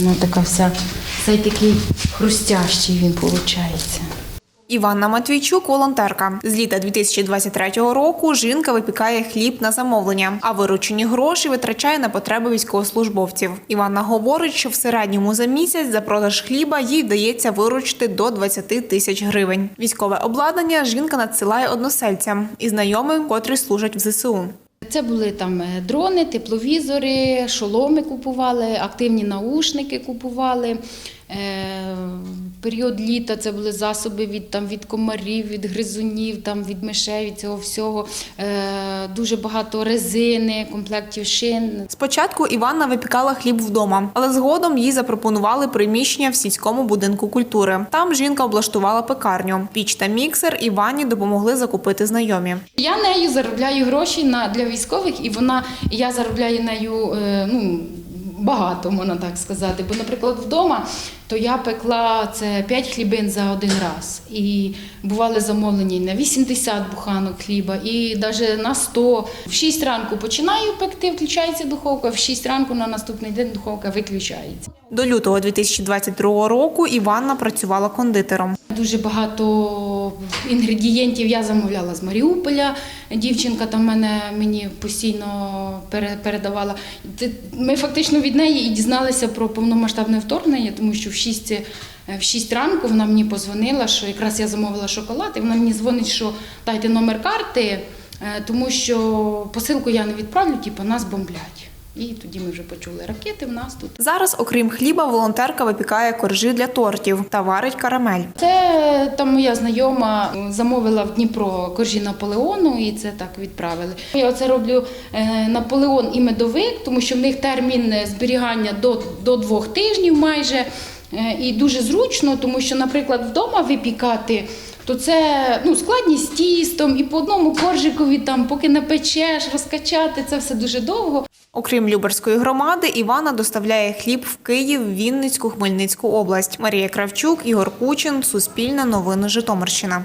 Вона така вся, цей такий хрустящий він виходить. Іванна Матвійчук, волонтерка. З літа 2023 року жінка випікає хліб на замовлення, а виручені гроші витрачає на потреби військовослужбовців. Іванна говорить, що в середньому за місяць за продаж хліба їй вдається виручити до 20 тисяч гривень. Військове обладнання жінка надсилає односельцям і знайомим, котрі служать в ЗСУ. Це були там е, дрони, тепловізори, шоломи купували, активні наушники купували. Е, Період літа це були засоби від, там, від комарів, від гризунів, там, від мишей, від цього всього. Е, Дуже багато резини, комплектів шин. Спочатку Іванна випікала хліб вдома, але згодом їй запропонували приміщення в сільському будинку культури. Там жінка облаштувала пекарню. Піч та міксер Іванні допомогли закупити знайомі. Я нею заробляю гроші на, для військових, і вона, я заробляю нею е, ну, багато, можна так сказати. Бо, наприклад, вдома то я пекла це 5 хлібин за один раз. І бували замовлені на 80 буханок хліба, і навіть на 100. В 6 ранку починаю пекти, включається духовка, в 6 ранку на наступний день духовка виключається. До лютого 2022 року Іванна працювала кондитером. Дуже багато інгредієнтів я замовляла з Маріуполя. Дівчинка там мене мені постійно пере- передавала. Ми фактично від неї і дізналися про повномасштабне вторгнення, тому що в 6, е, в 6 ранку вона мені позвонила, що якраз я замовила шоколад, і вона мені дзвонить, що дайте номер карти, е, тому що посилку я не відправлю, типу нас бомблять. І тоді ми вже почули ракети в нас тут. Зараз, окрім хліба, волонтерка випікає коржі для тортів та варить карамель. Це там моя знайома замовила в Дніпро коржі Наполеону, і це так відправили. Я оце роблю е, Наполеон і медовик, тому що в них термін зберігання до, до двох тижнів майже. Е, І дуже зручно, тому що, наприклад, вдома випікати. То це ну, складність з тістом і по одному коржикові, там, поки напечеш, розкачати, це все дуже довго. Окрім Люберської громади, Івана доставляє хліб в Київ, Вінницьку, Хмельницьку область. Марія Кравчук, Ігор Кучин, Суспільне новини Житомирщина.